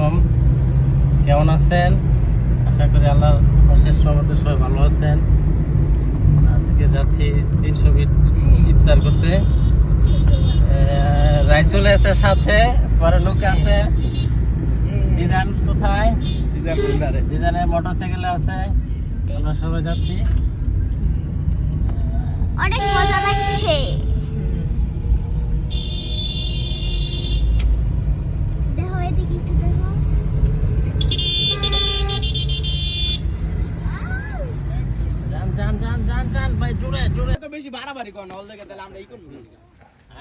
আলাইকুম। কেমন আছেন? আশা করি আল্লাহর অশেষ রহমতে সবাই ভালো আছেন। আজকে যাচ্ছি তিনশো ফিট ইফতার করতে। রাইসুল আছে সাথে পরে লোক আছে। জিদান কোথায়? জিদানের মোটর সাইকেলে আছে। আমরা সবাই যাচ্ছি। অনেক মজা লাগছে দেখো এদিকে একটু দেখো যান যান যান যান যান ভাই জোরে জোরে। তো বেশি বাড়াবাড়ি কর না হল দেখে তাহলে আমরা এই করব।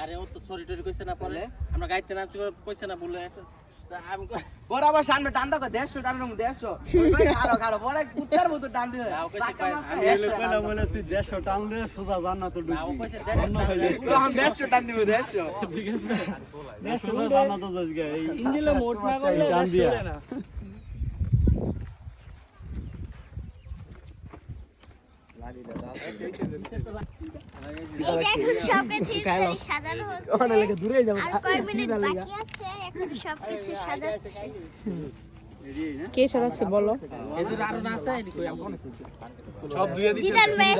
আরে ও তো সরি টরি কইছে না পরে। আমরা গাইতে নাচছি কইছে না বলে আছে তা আবার সামনে টান দেখো দেড়শো মধ্যে দেড়শো। খারো খারো বড় কুত্তার মতো টান দিয়ে আমি দেড়শো দেড়শো টান তুই দেড়শো টানলে সোজা জান্নাতে না, ও দেড়শো দেড়শো টান দিব দেড়শো। সোজা জান্নাতে যাসগে ইঞ্জিলে মোট না করলে টান দিয়া। এই যে এখন সবকিছু ইফতারি সাজানো হচ্ছে দূরে যাব আর কয় মিনিট বাকি আছে এখন সবকিছু সাজাচ্ছে কে সাজাচ্ছে বলো? সব ধুয়ে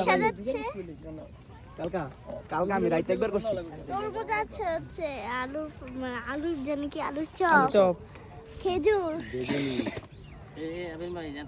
সাজাচ্ছে। কালকা কালকা আমি রাইতে একবার করছি। তরমুজ আছে হচ্ছে আলু মানে জানি কি আলুর চপ? চপ। খেজুর? এ এ আবির ভাই জান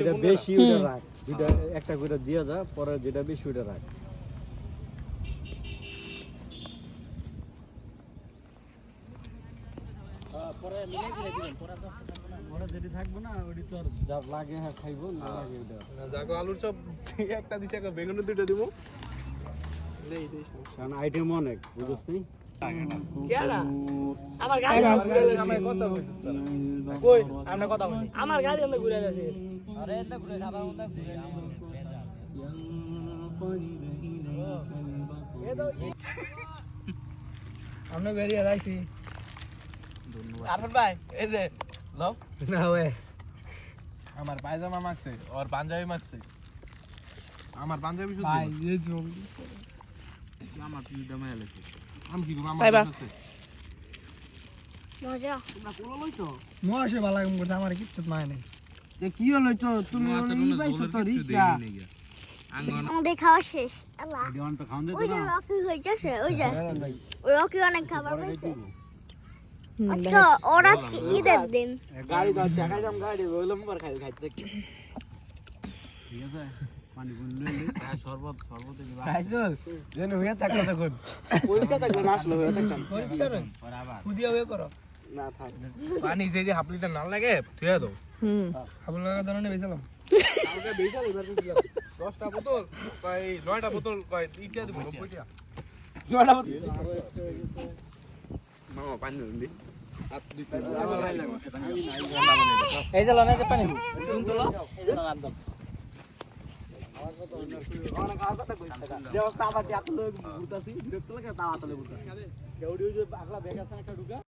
এটা বেশি ওটা রাখ। দুইটা একটা করে দিয়ে যা পরে যেটা বেশি ওটা রাখ। পরে মিলাই দিলে দিবেন পরে তো ওটা থাকব না ওটি তো আর যা লাগে হ্যাঁ খাইবো না লাগে ওটা আলুর চপ একটা দিছে বেগুনের দুইটা দিব। কারণ আইটেম অনেক বুঝছিস? আমার গাড়ি আমরা কথা কই? আমরা কথা বলি আমার গাড়ি আমরা ঘুরে যাচ্ছি। আরে ঘুরে খাবার মতো ঘুরে আমরা বেরিয়ে যাইছি। আরফান ভাই এই যে লও। না ওয়ে। আমার পায়জামা মারছে ওর পাঞ্জাবি মারছে আমার পাঞ্জাবি শুধু ভাই আমার লেছে আমি কি করব? Bye আমার bye. কাছে মজা। মহাশয় ভালো কাম করতে আমার কিচ্ছু নাই নাই কি হলো তো তুমি ই পাইছো তো কিছু রিক্সা দেইনি নাকি আঙ্গন আমাদের খাওয়া শেষ। আল্লাহ ওই যে রকি হয়ে ওই যে। ওই রকি অনেক খাবার পাইছে। আজকে ওর আজকে ঈদের দিন গাড়ি তো চাকা জাম গাড়ি বললাম পর খাই খাইতে ঠিক আছে। পানি হাফ লিটার না লাগে থুয়ে দাও। লাগা ধরনের বেচালাম দশটা বোতল কয় নয়টা বোতল কয় ইটা দিব নয়টা মামা পানি দিন এই যে লনে পানি। তুমি তো লো এই যে লনে একদম অনেক আর কথা কইতে যে অবস্থা আবার এত লোক ঘুরতাছি বিরক্ত লাগে তাও আতলে ঘুরতাছি যে আগলা ব্যাগ একটা ঢুকা